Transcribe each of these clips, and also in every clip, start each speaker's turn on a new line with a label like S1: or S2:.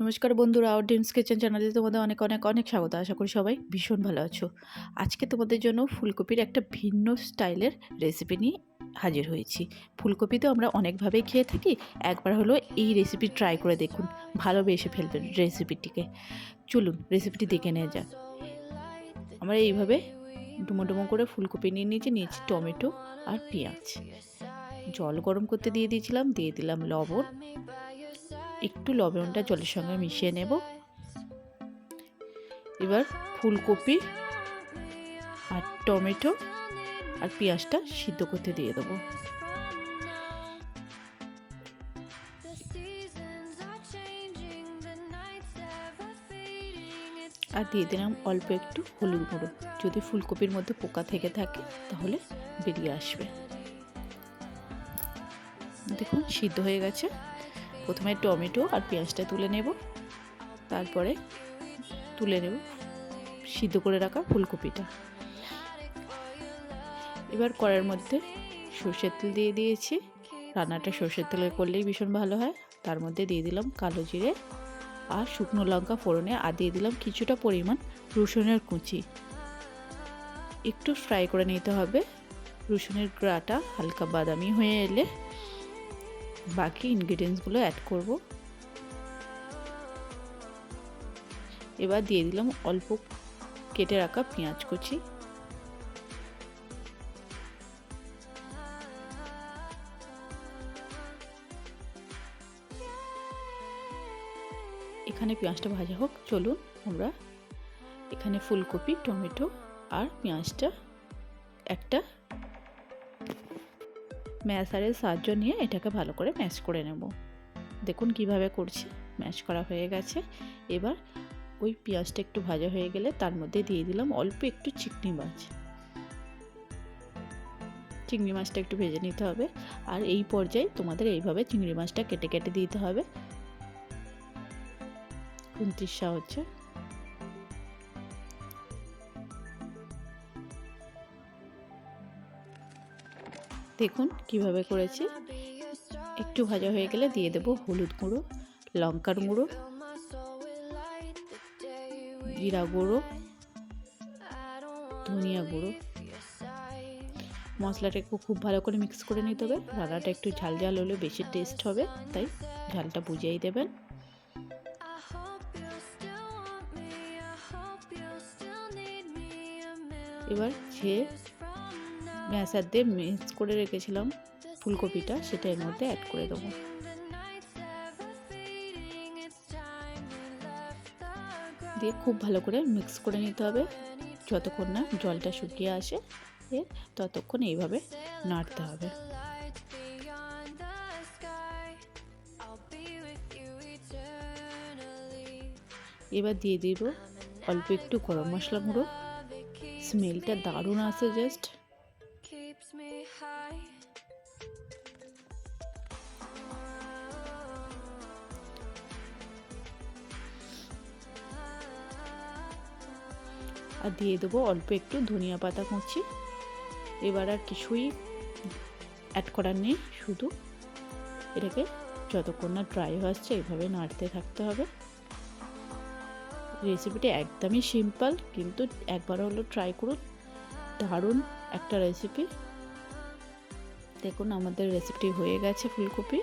S1: নমস্কার বন্ধুরা our dreams kitchen চ্যানেলে তোমাদের অনেক অনেক অনেক স্বাগত। আশা করি সবাই ভীষণ ভালো আছো। আজকে তোমাদের জন্য ফুলকপির একটা ভিন্ন স্টাইলের রেসিপি নিয়ে হাজির হয়েছি। ফুলকপি তো আমরা অনেকভাবেই খেয়ে থাকি, একবার হলো এই রেসিপি ট্রাই করে দেখুন ভালোবেসে ফেলবেন রেসিপিটিকে চলুন রেসিপিটি দেখে নেওয়া যাক। আমরা এইভাবে ডুমো ডুমো করে ফুলকপি নিয়ে নিয়েছি নিয়েছি টমেটো আর পেঁয়াজ। জল গরম করতে দিয়ে দিয়েছিলাম, দিয়ে দিলাম লবণ। একটু লবণটা জলের সঙ্গে মিশিয়ে নেব। এবার ফুলকপি আর টমেটো আর পেঁয়াজটা সিদ্ধ করতে দিয়ে দেবো। আর দিয়ে দিলাম অল্প একটু হলুদ গুঁড়ো। যদি ফুলকপির মধ্যে পোকা থেকে থাকে, তাহলে বেরিয়ে আসবে। দেখুন, সিদ্ধ হয়ে গেছে। প্রথমে টমেটো আর পেঁয়াজটা তুলে নেব। তারপরে তুলে নেব সিদ্ধ করে রাখা ফুলকপিটা। এবার কড়ার মধ্যে সর্ষের তেল দিয়ে দিয়েছি। রান্নাটা সর্ষের তেলে করলেই ভীষণ ভালো হয়। তার মধ্যে দিয়ে দিলাম কালো জিরে আর শুকনো লঙ্কা ফোড়নে আর দিয়ে দিলাম কিছুটা পরিমাণ রসুনের কুচি। একটু ফ্রাই করে নিতে হবে। রসুনের গ্রাটা হালকা বাদামি হয়ে এলে বাকি ইনগ্রিডিয়েন্টসগুলো অ্যাড করব। এবার দিয়ে দিলাম অল্প কেটে রাখা পেঁয়াজ কুচি। এখানে পেঁয়াজটা ভাজা হোক, চলুন আমরা এখানে ফুলকপি, টমেটো আর পেঁয়াজটা একটা ম্যাশারের সাহায্য নিয়ে এটাকে ভালো করে ম্যাশ করে নেব। দেখুন কীভাবে করছি। ম্যাশ করা হয়ে গেছে। এবার ওই পেঁয়াজটা একটু ভাজা হয়ে গেলে তার মধ্যে দিয়ে দিলাম অল্প একটু চিকনি মাছ। চিংড়ি মাছটা একটু ভেজে নিতে হবে। আর এই পর্যায়ে তোমাদের এইভাবে চিংড়ি মাছটা কেটে কেটে দিতে হবে। উনত্রিশা হচ্ছে। দেখুন কীভাবে করেছি। একটু ভাজা হয়ে গেলে দিয়ে দেব হলুদ গুঁড়ো, লঙ্কার গুঁড়ো, জিরা গুঁড়ো, ধনিয়া গুঁড়ো। মশলাটা একটু খুব ভালো করে মিক্স করে নিতে হবে। রান্নাটা একটু ঝাল ঝাল হলে বেশি টেস্ট হবে, তাই ঝালটা বুঝিয়েই দেবেন। এবার যে ম্যাশার দিয়ে মিক্স করে রেখেছিলাম ফুলকপিটা, সেটা এর মধ্যে অ্যাড করে দেবো। দিয়ে খুব ভালো করে মিক্স করে নিতে হবে। যতক্ষণ না জলটা শুকিয়ে আসে ততক্ষণ এইভাবে নাড়তে হবে। এবার দিয়ে দিব অল্প একটু গরম মশলা গুঁড়ো। স্মেলটা দারুণ আসে জাস্ট আর দিয়ে দেবো অল্প একটু ধনিয়া পাতা কুচি। এবার আর কিছুই অ্যাড করার নেই, শুধু এটাকে যতক্ষণ না ড্রাই হচ্ছে এইভাবে নাড়তে থাকতে হবে। রেসিপিটি একদমই সিম্পল কিন্তু একবার হলো ট্রাই করুন। দারুণ একটা রেসিপি দেখুন আমাদের রেসিপিটি হয়ে গেছে ফুলকপি।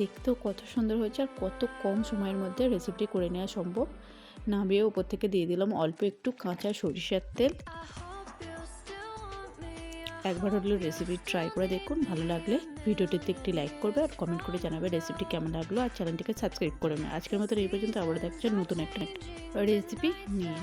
S1: দেখতেও কত সুন্দর হয়েছে আর কত কম সময়ের মধ্যে রেসিপিটি করে নেওয়া সম্ভব। নামিয়ে ওপর থেকে দিয়ে দিলাম অল্প একটু কাঁচা সরিষার তেল। একবার হলেও রেসিপি ট্রাই করে দেখুন, ভালো লাগলে ভিডিওটিতে একটি লাইক করবে আর কমেন্ট করে জানাবে রেসিপিটি কেমন লাগল আর চ্যানেলটিকে সাবস্ক্রাইব করে নেবে। আজকের মতো এই পর্যন্ত আবার দেখছেন নতুন একটা রেসিপি নিয়ে।